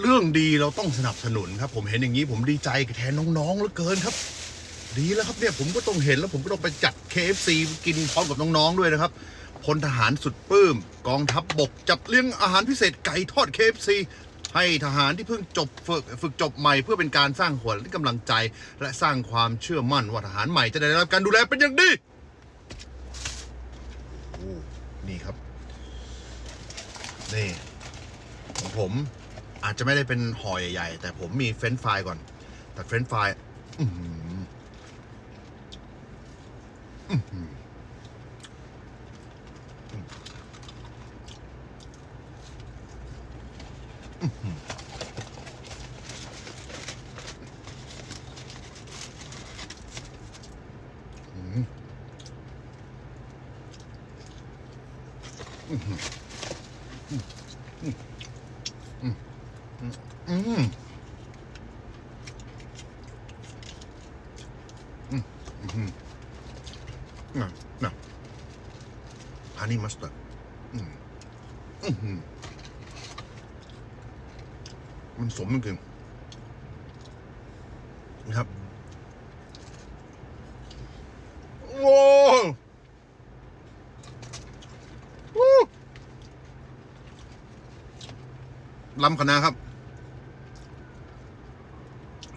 เรื่องดีเราต้องสนับสนุนครับ ผมเห็นอย่างนี้ผมดีใจแทนน้องๆเหลือเกินครับ ดีแล้วครับเนี่ยผมก็ต้องเห็นแล้วผมก็ต้องไปจัด KFC กินพร้อมกับน้องๆด้วยนะครับพลทหารสุดปื้ม กองทัพบบก จัดเลี้ยงอาหารพิเศษไก่ทอด KFC ให้ทหารที่เพิ่งจบฝึกฝึกจบใหม่เพื่อเป็นการสร้างขวัญและกำลังใจ และสร้างความเชื่อมั่นว่าทหารใหม่จะได้รับการดูแลเป็นอย่างดีนี่ครับ นี่ของผม อาจจะไม่ได้เป็นห่อใหญ่ๆ แต่ผมมีเฟรนช์ฟรายก่อน แต่เฟรนช์ฟรายอื้อหื อืมน่ะน่ะฮันนี่มัสตาร์ดอืมอืมมันสมจริงนะครับโว้ววู้ลำคณะครับ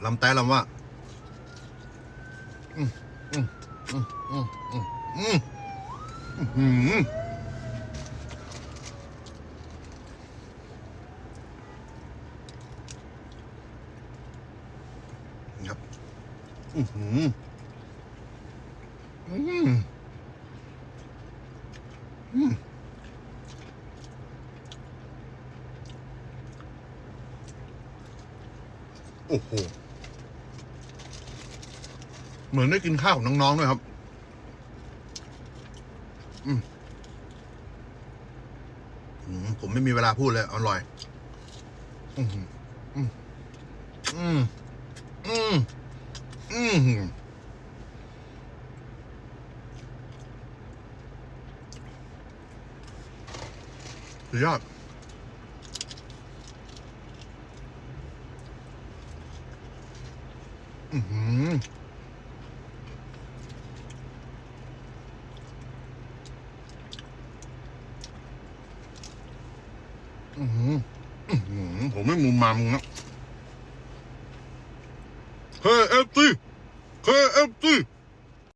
ลำแต่ลำว่าอืมอืมอืมอืมอืมอืมอืมครับอือหืออืมอืมโอ้โห เหมือนได้กินข้าวของน้องๆด้วยครับ อืมผมไม่มีเวลาพูดเลย อร่อย อืมอืมอืมอืมอืมสุดยอดอือ ออือหืออื้อหือผมไม่มุมมามึงนะเฮ้